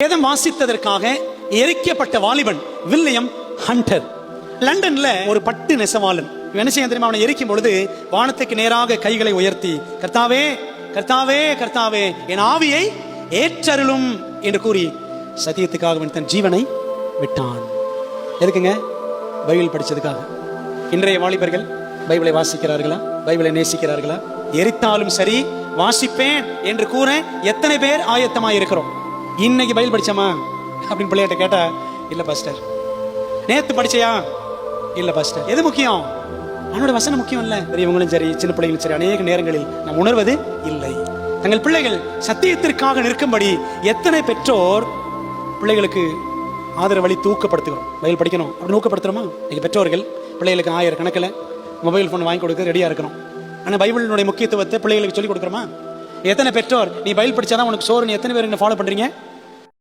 வேதம் வாசித்ததற்காக எரிக்கப்பட்ட வாலிபன் William Hunter. லண்டன்ல ஒரு பட்டு நெசவாளன் இவன் என்ன செய்ய தெரியுமா? அவனை எரிக்கும் பொழுது வானத்துக்கு நேராக கைகளை உயர்த்தி கர்த்தாவே கர்த்தாவே கர்த்தாவே என் ஆவியை ஏற்றருளும் என்று கூறி சத்தியத்துக்காக தன் ஜீவனை விட்டான். எதுக்குங்க? பைபிள் படிச்சதுக்காக. இன்றைய வாலிபர்கள் பைபிளை வாசிக்கிறார்களா? பைபிளை நேசிக்கிறார்களா? எரித்தாலும் சரி வாசிப்பேன் என்று கூற எத்தனை பேர் ஆயத்தமாக இருக்கிறோம் இன்னைக்கு பயில் படிச்சோமா அப்படின்னு பிள்ளைகிட்ட கேட்டா இல்ல பாஸ்டர். நேத்து படிச்சையா? இல்ல பாஸ்டர். எது முக்கியம்? அவனோட வசனம் முக்கியம் இல்ல பெரியவங்களும் சரி சின்ன பிள்ளைகளும் சரி அநேக நேரங்களில் நாம் உணர்வது இல்லை. தங்கள் பிள்ளைகள் சத்தியத்திற்காக நிற்கும்படி எத்தனை பெற்றோர் பிள்ளைகளுக்கு ஆதரவழி ஊக்கப்படுத்துகிறோம் பயில் படிக்கணும். அப்படின்னு ஊக்கப்படுத்துறோமா இன்னைக்கு பெற்றோர்கள் பிள்ளைகளுக்கு ஆயிரம் கணக்கில் மொபைல் ஃபோன் வாங்கி கொடுக்க ரெடியாக இருக்கணும். ஆனால் பைபிளினுடைய முக்கியத்துவத்தை பிள்ளைகளுக்கு சொல்லிக் கொடுக்குறோமா? எத்தனை பெற்றோர்? நீ பைபிள் படிச்சாதான் உனக்கு சோறு நீ எத்தனை பேர் என்ன ஃபாலோ பண்ணுறீங்க